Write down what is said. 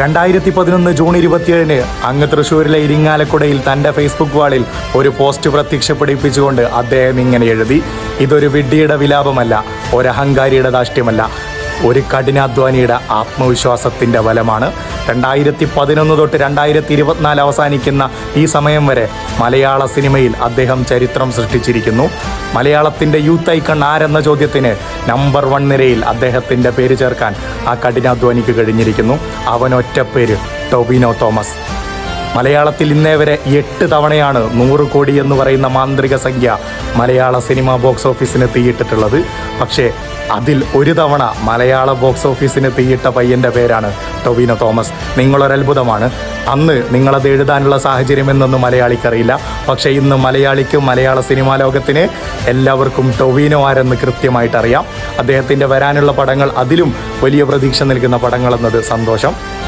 രണ്ടായിരത്തി പതിനൊന്ന് ജൂൺ ഇരുപത്തിയേഴിന് അങ്ങ് തൃശൂരിലെ ഇരിങ്ങാലക്കുടയിൽ തന്റെ ഫേസ്ബുക്ക് വാളിൽ ഒരു പോസ്റ്റ് പ്രത്യക്ഷപ്പെടുപ്പിച്ചുകൊണ്ട് അദ്ദേഹം ഇങ്ങനെ എഴുതി ഇതൊരു വിഡ്ഢിയുടെ വിലാപമല്ല ഒരഹങ്കാരിയുടെ ദാഷ്ട്യമല്ല ഒരു കഠിനാധ്വാനിയുടെ ആത്മവിശ്വാസത്തിന്റെ ബലമാണ് രണ്ടായിരത്തി പതിനൊന്ന് തൊട്ട് രണ്ടായിരത്തി ഇരുപത്തിനാല് അവസാനിക്കുന്ന ഈ സമയം വരെ മലയാള സിനിമയിൽ അദ്ദേഹം ചരിത്രം സൃഷ്ടിച്ചിരിക്കുന്നു. മലയാളത്തിന്റെ യൂത്ത് ഐക്കൺ ആരെന്ന ചോദ്യത്തിന് നമ്പർ വൺ നിരയിൽ അദ്ദേഹത്തിന്റെ പേര് ചേർക്കാൻ ആ കഠിനാധ്വാനിക്ക് കഴിഞ്ഞിരിക്കുന്നു. അവനൊറ്റ പേര് ടൊബിനോ തോമസ്. മലയാളത്തിൽ ഇന്നേ വരെ എട്ട് തവണയാണ് നൂറ് കോടി എന്ന് പറയുന്ന മാന്ത്രിക സംഖ്യ മലയാള സിനിമ ബോക്സ് ഓഫീസിന് തീയിട്ടിട്ടുള്ളത്. പക്ഷേ അതിൽ ഒരു തവണ മലയാള ബോക്സ് ഓഫീസിന് തീയിട്ട പയ്യന്റെ പേരാണ് ടൊവിനോ തോമസ് നിങ്ങളൊരത്ഭുതമാണ് അന്ന് നിങ്ങളത് എഴുതാനുള്ള സാഹചര്യം എന്നൊന്നും മലയാളിക്കറിയില്ല. പക്ഷേ ഇന്ന് മലയാളിക്കും മലയാള സിനിമാ ലോകത്തിന് എല്ലാവർക്കും ടൊവിനോ ആരെന്ന് കൃത്യമായിട്ട് അറിയാം അദ്ദേഹത്തിന്റെ വരാനുള്ള പടങ്ങൾ അതിലും വലിയ പ്രതീക്ഷ നൽകുന്ന പടങ്ങൾ എന്നത് സന്തോഷം.